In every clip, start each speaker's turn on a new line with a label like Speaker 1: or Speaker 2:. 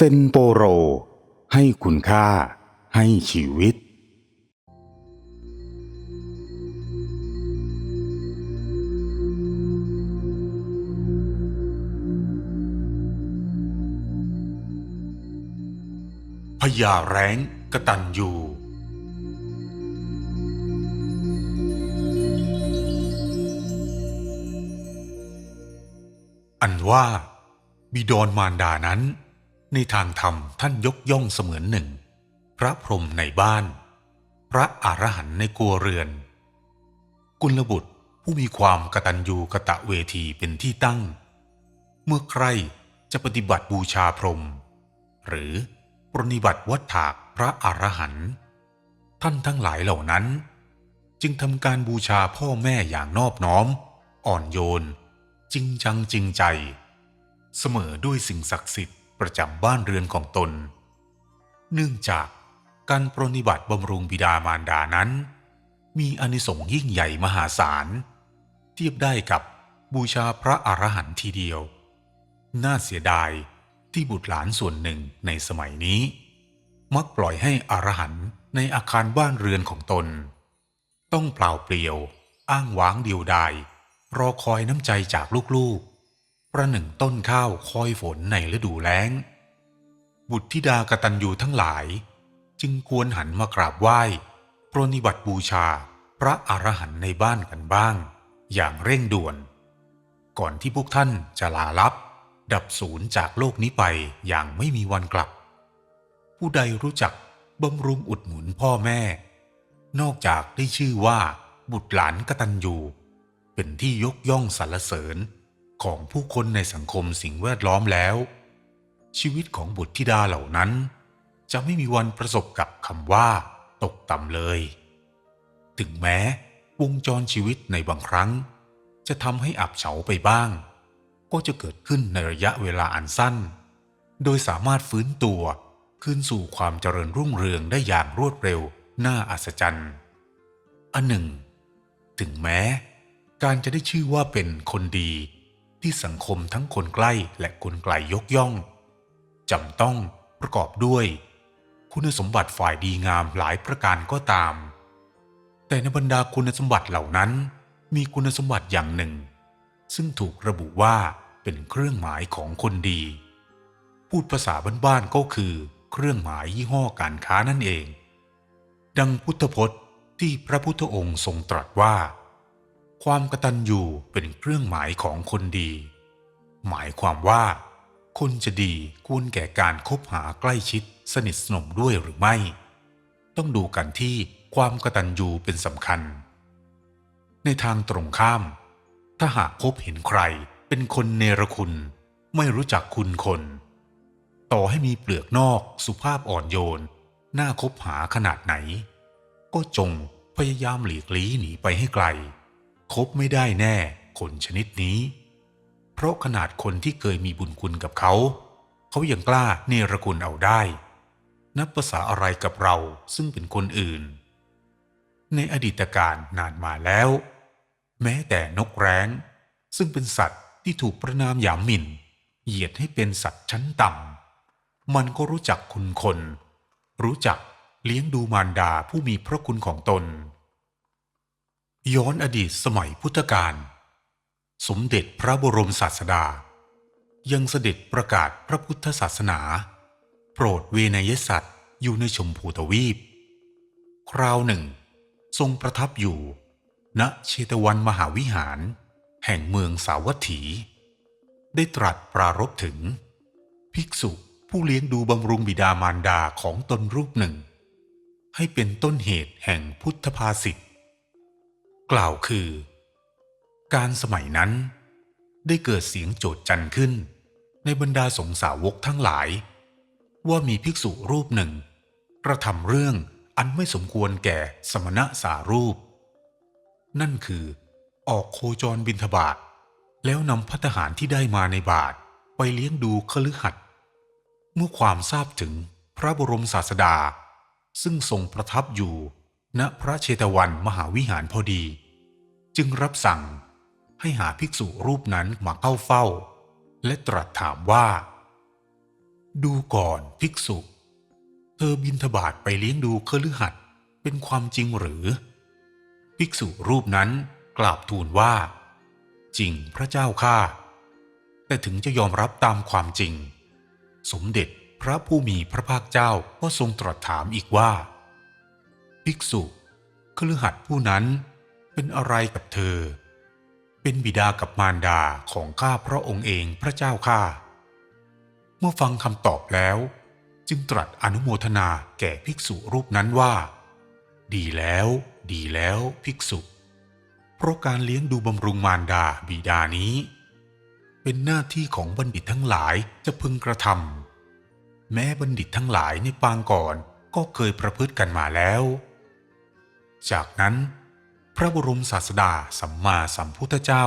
Speaker 1: เซนโปโร ให้คุณค่า ให้ชีวิต
Speaker 2: พญาแร้งกระตันยูอันว่าบิดรมารดานั้น ในทางธรรมท่านยกย่องเสมือนหนึ่ง พระพรหมในบ้าน พระอรหันต์ในครัวเรือน กุลบุตรผู้มีความกตัญญูกะตะเวทีเป็นที่ตั้ง เมื่อใครจะปฏิบัติบูชาพรหมหรือปรนนิบัติวัฏถากพระอรหันต์ท่านทั้งหลายเหล่านั้น จึงทำการบูชาพ่อแม่อย่างนอบน้อม อ่อนโยน จริงจังจริงใจ เสมอด้วยสิ่งศักดิ์สิทธิ์ ประจำบ้านเรือนของตน เนื่องจากการปรนิบัติบำรุงบิดามารดานั้น มีอานิสงส์ยิ่งใหญ่มหาศาล เทียบได้กับบูชาพระอรหันต์ทีเดียว น่าเสียดายที่บุตรหลานส่วนหนึ่งในสมัยนี้ มักปล่อยให้อรหันต์ในอาคารบ้านเรือนของตน ต้องเปล่าเปลี่ยว อ้างว้างเดียวดายรอคอยน้ำใจจากลูกๆ ประหนึ่งต้นข้าวคอยฝนในฤดูแล้ง บุตรธิดากตัญญูทั้งหลาย จึงควรหันมากราบไหว้ปรนิบัติบูชาพระอรหันต์ในบ้านกันบ้าง อย่างเร่งด่วน ก่อนที่พวกท่านจะลาลับ ดับศูนย์จากโลกนี้ไปอย่างไม่มีวันกลับ ผู้ใดรู้จักบำรุงอุดหนุนพ่อแม่ นอกจากได้ชื่อว่าบุตรหลานกตัญญูเป็นที่ยกย่องสรรเสริญ ของผู้คนในสังคมสิ่งแวดล้อมแล้ว ชีวิตของบุตรธิดาเหล่านั้น จะไม่มีวันประสบกับคำว่า ตกต่ำเลย ถึงแม้วงจรชีวิตในบางครั้ง จะทำให้อับเฉาไปบ้าง ก็จะเกิดขึ้นในระยะเวลาอันสั้น โดยสามารถฟื้นตัวคืนสู่ความเจริญรุ่งเรืองได้อย่างรวดเร็วน่าอัศจรรย์ อันหนึ่ง ถึงแม้ การจะได้ชื่อว่าเป็นคนดี ที่สังคมทั้งคนใกล้และคนไกลยกย่องจำต้องประกอบด้วย คุณสมบัติฝ่ายดีงามหลายประการก็ตาม แต่ในบรรดาคุณสมบัติเหล่านั้น มีคุณสมบัติอย่างหนึ่ง ซึ่งถูกระบุว่าเป็นเครื่องหมายของคนดี พูดภาษาบ้านๆก็คือ เครื่องหมายยี่ห้อการค้านั่นเอง ดังพุทธพจน์ที่พระพุทธองค์ทรงตรัสว่า ความกตัญญูเป็นเครื่องหมายของคนดี หมายความว่า คนจะดีควรแก่การคบหาใกล้ชิดสนิทสนมด้วยหรือไม่ ต้องดูกันที่ความกตัญญูเป็นสำคัญ ในทางตรงข้าม ถ้าหากพบเห็นใครเป็นคนเนรคุณ ไม่รู้จักคุณคน ต่อให้มีเปลือกนอกสุภาพอ่อนโยน น่าคบหาขนาดไหน ก็จงพยายามหลีกลี่หนีไปให้ไกล คบไม่ได้แน่คนชนิดนี้ เพราะขนาดคนที่เคยมีบุญคุณกับเขา เขายังกล้าเนรคุณเอาได้ นับภาษาอะไรกับเราซึ่งเป็นคนอื่น ในอดีตการนานมาแล้ว แม้แต่นกแร้ง ซึ่งเป็นสัตว์ที่ถูกประนามหยามหมิ่น เหยียดให้เป็นสัตว์ชั้นต่ำมันก็รู้จักคุณคน รู้จักเลี้ยงดูมารดาผู้มีพระคุณของตน ย้อนอดีตสมัยพุทธกาลสมเด็จพระบรมศาสดา ยังเสด็จประกาศพระพุทธศาสนา โปรดเวนยสัตว์อยู่ในชมพูทวีป คราวหนึ่ง ทรงประทับอยู่ ณเชตวันมหาวิหาร แห่งเมืองสาวัตถี ได้ตรัสปรารภถึง ภิกษุผู้เลี้ยงดูบำรุงบิดามารดาของตนรูปหนึ่ง ให้เป็นต้นเหตุแห่งพุทธภาษิต กล่าวคือ การสมัยนั้น ได้เกิดเสียงโจดจันขึ้น ในบรรดาสงสาวกทั้งหลาย ว่ามีภิกษุรูปหนึ่ง กระทำเรื่องอันไม่สมควรแก่สมณะสารูป นั่นคือ ออกโคจรบินทบาทแล้วนำพัตหารที่ได้มาในบาทไปเลี้ยงดูคฤหัสถ์เมื่อความทราบถึงพระบรมศาสดา ซึ่งทรงประทับอยู่ ณพระเชตวันมหาวิหารพอดี จึงรับสั่งให้หาภิกษุรูปนั้นมาเข้าเฝ้า และตรัสถามว่า ดูก่อนภิกษุ เธอบินทบาทไปเลี้ยงดูเครือหัดเป็นความจริงหรือ ภิกษุรูปนั้นกราบทูลว่า จริงพระเจ้าข้าแต่ถึงจะยอมรับตามความจริง สมเด็จพระผู้มีพระภาคเจ้าก็ทรงตรัสถามอีกว่า ภิกษุคฤหัสถ์ผู้นั้นเป็นอะไรกับเธอ เป็นบิดากับมารดาของข้าพระองค์เองพระเจ้าข้าเมื่อฟังคำตอบแล้ว จึงตรัสอนุโมทนาแก่ภิกษุรูปนั้นว่า ดีแล้ว ดีแล้วภิกษุ เพราะการเลี้ยงดูบำรุงมารดาบิดานี้ เป็นหน้าที่ของบัณฑิตทั้งหลายจะพึงกระทำแม้บัณฑิตทั้งหลายในปางก่อนก็เคยประพฤติกันมาแล้ว จากนั้น พระบรมศาสดาสัมมาสัมพุทธเจ้า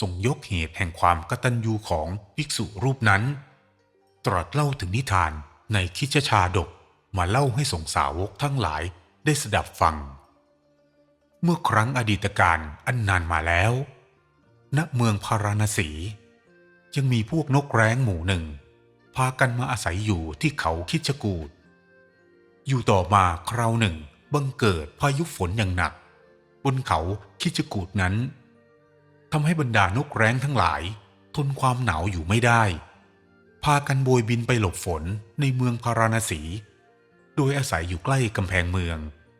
Speaker 2: ทรงยกเหตุแห่งความกตัญญูของภิกษุรูปนั้น ตรัสเล่าถึงนิทานในคิชชาดกมาเล่าให้สงสาวกทั้งหลายได้สดับฟัง เมื่อครั้งอดีตการอันนานมาแล้ว ณเมืองพาราณสี ยังมีพวกนกแร้งหมู่หนึ่ง พากันมาอาศัยอยู่ที่เขาคิชกูดอยู่ต่อมาคราวหนึ่ง บังเกิดพายุฝนอย่างหนัก บนเขาคิชกูดนั้นทำให้บรรดานกแร้งทั้งหลาย ทนความหนาวอยู่ไม่ได้ พากันโบยบินไปหลบฝนในเมืองพาราณสี โดยอาศัยอยู่ใกล้กำแพงเมือง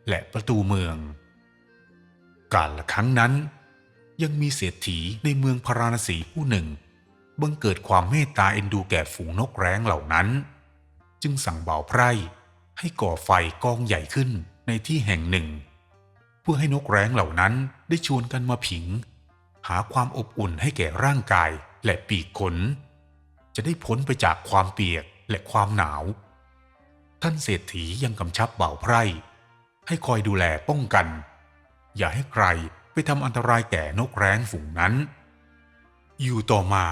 Speaker 2: และประตูเมือง กาลละครั้งนั้น ยังมีเศรษฐีในเมืองพาราณสีผู้หนึ่งบังเกิดความเมตตาเอ็นดูแก่ฝูงนกแร้งเหล่านั้น จึงสั่งเบาไพร่ให้ก่อไฟกองใหญ่ขึ้น ในที่แห่งหนึ่ง เพื่อให้นกแร้งเหล่านั้นได้ชวนกันมาผิง หาความอบอุ่นให้แก่ร่างกายและปีกขน จะได้พ้นไปจากความเปียกและความหนาว ท่านเศรษฐียังกำชับเบ่าวไพร่ ให้คอยดูแลป้องกัน อย่าให้ใครไปทำอันตรายแก่นกแร้งฝูงนั้น อยู่ต่อมา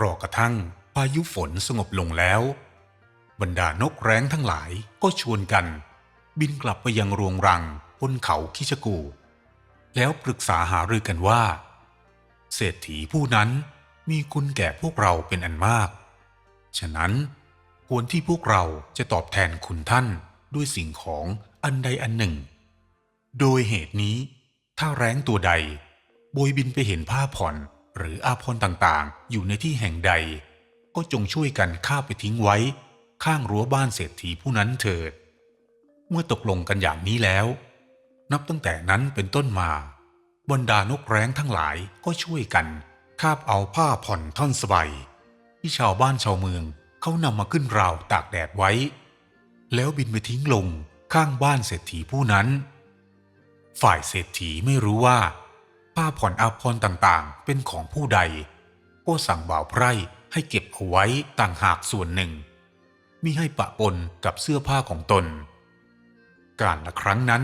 Speaker 2: รอกระทั่งพายุฝนสงบลงแล้ว บรรดานกแร้งทั้งหลายก็ชวนกัน บินกลับไปยังรวงรังบนเขาคิชกู แล้วปรึกษาหารือกันว่า เศรษฐีผู้นั้นมีคุณแก่พวกเราเป็นอันมาก ฉะนั้นควรที่พวกเราจะตอบแทนคุณท่านด้วยสิ่งของอันใดอันหนึ่ง โดยเหตุนี้ ถ้าแร้งตัวใดบยบินไปเห็นผ้าผ่อนหรืออาภรต่างๆ อยู่ในที่แห่งใด ก็จงช่วยกันข้าไปทิ้งไว้ ข้างรั้วบ้านเศรษฐีผู้นั้นเถิด เมื่อตกลงกันอย่างนี้แล้ว นับตั้งแต่นั้นเป็นต้นมา บรรดานกแร้งทั้งหลายก็ช่วยกัน คาบเอาผ้าผ่อนท่อนสบายที่ชาวบ้านชาวเมืองเขานำมาขึ้นราวตากแดดไว้ แล้วบินไปทิ้งลงข้างบ้านเศรษฐีผู้นั้น ฝ่ายเศรษฐีไม่รู้ว่า ผ้าผ่อนอาภรณ์ต่างๆ เป็นของผู้ใด ก็สั่งบ่าวไพร่ให้เก็บเอาไว้ต่างหากส่วนหนึ่งมิให้ปะปนกับเสื้อผ้าของตน การละครั้งนั้น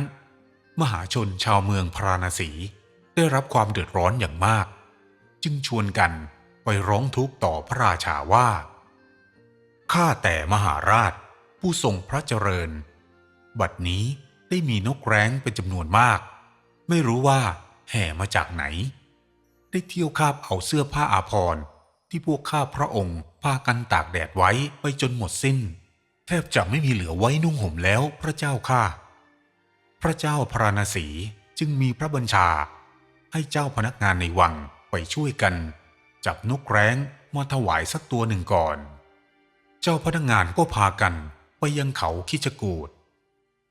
Speaker 2: มหาชนชาวเมืองพราณสีได้รับความเดือดร้อนอย่างมาก จึงชวนกันไปร้องทุกข์ต่อพระราชาว่า ข้าแต่มหาราชผู้ทรงพระเจริญ บัดนี้ได้มีนกแร้งเป็นจำนวนมาก ไม่รู้ว่าแห่มาจากไหน ได้เที่ยวคาบเอาเสื้อผ้าอาภรณ์ที่พวกข้าพระองค์พากันตากแดดไว้ไปจนหมดสิ้น แทบจะไม่มีเหลือไว้นุ่งห่มแล้วพระเจ้าข้า พระเจ้าพระนศีจึงมีพระบัญชา ให้เจ้าพนักงานในวังไปช่วยกัน จับนกแร้งมาถวายสักตัวหนึ่งก่อน เจ้าพนักงานก็พากันไปยังเขาคิชกูด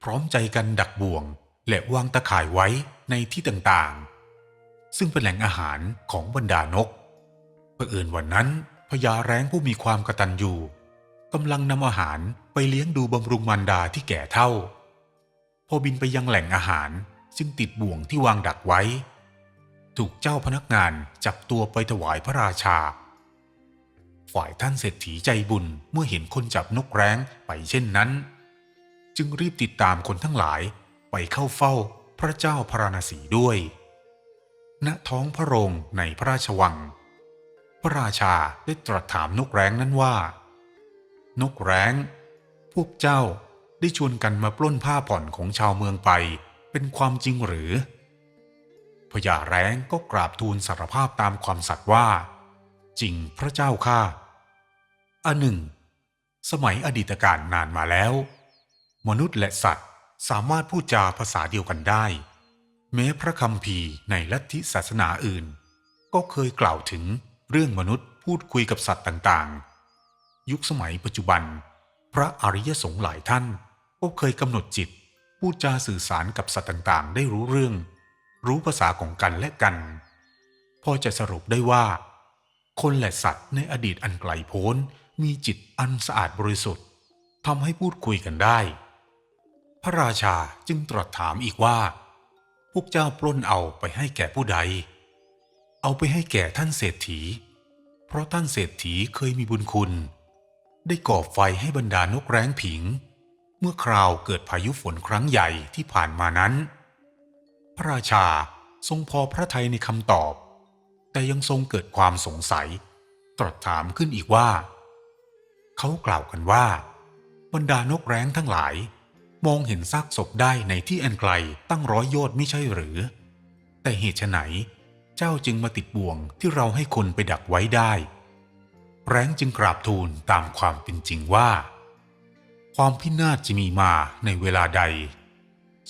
Speaker 2: พร้อมใจกันดักบ่วง และวางตะข่ายไว้ในที่ต่างๆ ซึ่งเป็นแหล่งอาหารของบรรดานกเผอิญวันนั้นพญาแร้งผู้มีความกระตัญญูกำลังนำอาหารไปเลี้ยงดูบำรุงมารดาที่แก่เท่า พอบินไปยังแหล่งอาหารจึงติดบ่วงที่วางดักไว้ ถูกเจ้าพนักงานจับตัวไปถวายพระราชา ฝ่ายท่านเศรษฐีใจบุญเมื่อเห็นคนจับนกแร้งไปเช่นนั้น จึงรีบติดตามคนทั้งหลายไปเข้าเฝ้าพระเจ้าพระนศีด้วย ณท้องพระโรงในพระราชวัง พระราชาได้ตรัสถามนกแร้งนั้นว่า นกแร้ง พวกเจ้า ได้ชวนกันมาปล้นผ้าผ่อนของชาวเมืองไป เป็นความจริงหรือพญาแร้งก็กราบทูลสารภาพตามความสัตย์ว่า จริงพระเจ้าข้าอันหนึ่ง สมัยอดีตการนานมาแล้ว มนุษย์และสัตว์สามารถพูดจาภาษาเดียวกันได้ แม้พระคัมภีในลัทธิศาสนาอื่น ก็เคยกล่าวถึงเรื่องมนุษย์พูดคุยกับสัตว์ต่างๆ ยุคสมัยปัจจุบัน พระอริยสงฆ์หลายท่าน ก็เคยกำหนดจิตพูดจาสื่อสารกับสัตว์ต่างๆ ได้รู้เรื่อง รู้ภาษาของกันและกัน พอจะสรุปได้ว่า คนและสัตว์ในอดีตอันไกลโพ้นมีจิตอันสะอาดบริสุทธิ์ทำให้พูดคุยกันได้ พระราชาจึงตรัสถามอีกว่า พวกเจ้าปล้นเอาไปให้แก่ผู้ใด เอาไปให้แก่ท่านเศรษฐี เพราะท่านเศรษฐีเคยมีบุญคุณ ได้ก่อไฟให้บรรดานกแร้งผิง เมื่อคราวเกิดพายุฝนครั้งใหญ่ที่ผ่านมานั้น พระราชาทรงพอพระทัยในคำตอบ แต่ยังทรงเกิดความสงสัย ตรัสถามขึ้นอีกว่า เขากล่าวกันว่า บรรดานกแร้งทั้งหลาย มองเห็นซากศพได้ในที่อันไกลตั้งร้อยโยชน์ไม่ใช่หรือ แต่เหตุไฉนเจ้าจึงมาติดบ่วงที่เราให้คนไปดักไว้ได้ แร้งจึงกราบทูลตามความเป็นจริงว่า ความพินาศจะมีมาในเวลาใด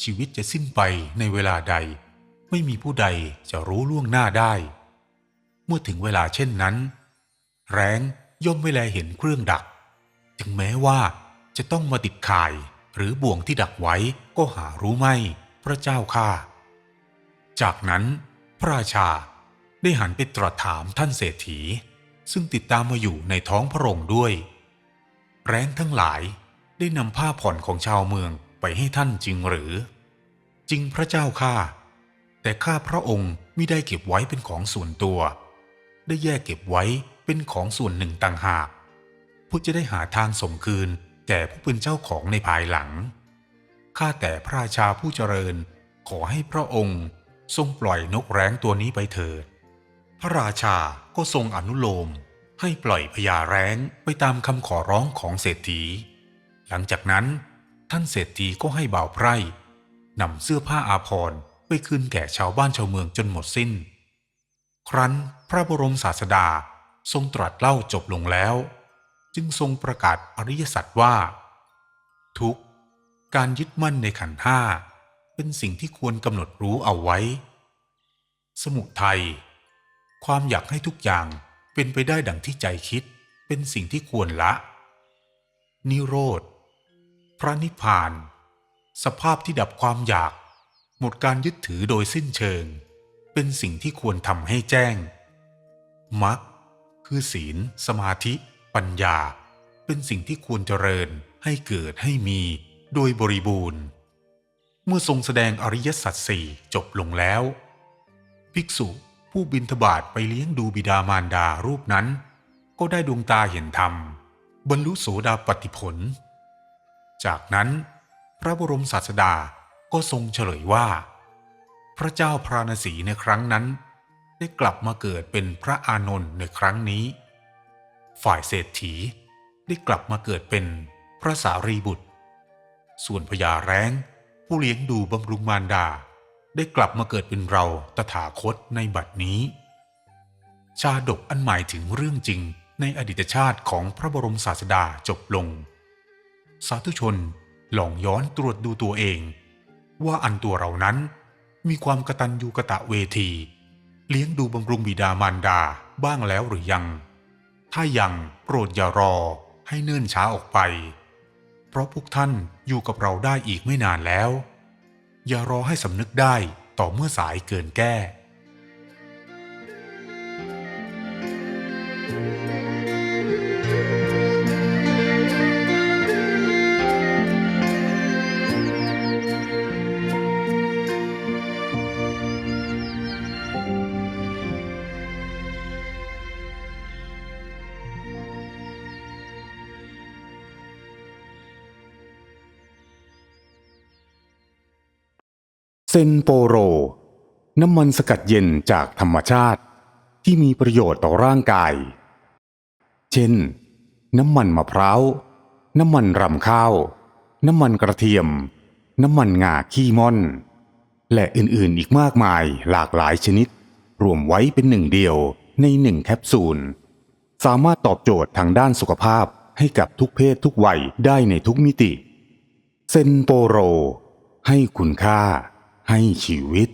Speaker 2: ชีวิตจะสิ้นไปในเวลาใด ไม่มีผู้ใดจะรู้ล่วงหน้าได้ เมื่อถึงเวลาเช่นนั้น แรงย่อมไม่แลเห็นเครื่องดัก ถึงแม้ว่าจะต้องมาติดข่ายหรือบ่วงที่ดักไว้ก็หารู้ไม่ พระเจ้าข้าจากนั้นพระราชาได้หันไปตรัสถามท่านเศรษฐี ซึ่งติดตามมาอยู่ในท้องพระโรงด้วย แร้งทั้งหลาย ได้นำผ้าผ่อนของชาวเมืองไปให้ท่านจริงหรือ จริงพระเจ้าข้าแต่ข้าพระองค์มิได้เก็บไว้เป็นของส่วนตัว ได้แยกเก็บไว้เป็นของส่วนหนึ่งต่างหากเพื่อจะได้หาทางส่งคืนแก่ผู้เป็นเจ้าของในภายหลังข้าแต่พระราชาผู้เจริญ ขอให้พระองค์ทรงปล่อยนกแร้งตัวนี้ไปเถิด พระราชาก็ทรงอนุโลมให้ปล่อยพญาแร้งไปตามคำขอร้องของเศรษฐี หลังจากนั้นท่านเศรษฐีก็ให้บ่าวไพร่นำเสื้อผ้าอาภรณ์ไปคืนแก่ชาวบ้านชาวเมืองจนหมดสิ้น ครั้นพระบรมศาสดาทรงตรัสเล่าจบลงแล้ว จึงทรงประกาศอริยสัจว่า ทุกการยึดมั่นในขันห้าเป็นสิ่งที่ควรกำหนดรู้เอาไว้ สมุทัยความอยากให้ทุกอย่างเป็นไปได้ดังที่ใจคิดเป็นสิ่งที่ควรละ นิโรธ พระนิพพาน สภาพที่ดับความอยาก หมดการยึดถือโดยสิ้นเชิง เป็นสิ่งที่ควรทำให้แจ้งมรรคคือศีล สมาธิ ปัญญา เป็นสิ่งที่ควรเจริญให้เกิดให้มีโดยบริบูรณ์ เมื่อทรงแสดงอริยสัจสี่จบลงแล้ว ภิกษุผู้บินทบาทไปเลี้ยงดูบิดามารดารูปนั้น ก็ได้ดวงตาเห็นธรรม บรรลุโสดาปติผล จากนั้นพระบรมศาสดาก็ทรงเฉลยว่า พระเจ้าพระนศีในครั้งนั้น ได้กลับมาเกิดเป็นพระอานนท์ในครั้งนี้ ฝ่ายเศรษฐีได้กลับมาเกิดเป็นพระสารีบุตร ส่วนพญาแร้งผู้เลี้ยงดูบำรุงมารดา ได้กลับมาเกิดเป็นเราตถาคตในบัดนี้ ชาดกอันหมายถึงเรื่องจริงในอดีตชาติของพระบรมศาสดาจบลง สาธุชนลองย้อนตรวจดูตัวเอง ว่าอันตัวเรานั้นมีความกตัญญูกะตะเวที เลี้ยงดูบำรุงบิดามารดาบ้างแล้วหรือยัง ถ้ายังโปรดอย่ารอให้เนิ่นช้าออกไป เพราะพวกท่านอยู่กับเราได้อีกไม่นานแล้ว อย่ารอให้สำนึกได้ต่อเมื่อสายเกินแก้
Speaker 1: เซนโปโร น้ำมันสกัดเย็นจากธรรมชาติ ที่มีประโยชน์ต่อร่างกาย เช่น น้ำมันมะพร้าว น้ำมันรำข้าว น้ำมันกระเทียม น้ำมันงาขี้ม่อน และอื่นๆอีกมากมายหลากหลายชนิด รวมไว้เป็นหนึ่งเดียวในหนึ่งแคปซูล สามารถตอบโจทย์ทางด้านสุขภาพให้กับทุกเพศทุกวัยได้ในทุกมิติ เซนโปโร ให้คุณค่า ให้ชีวิต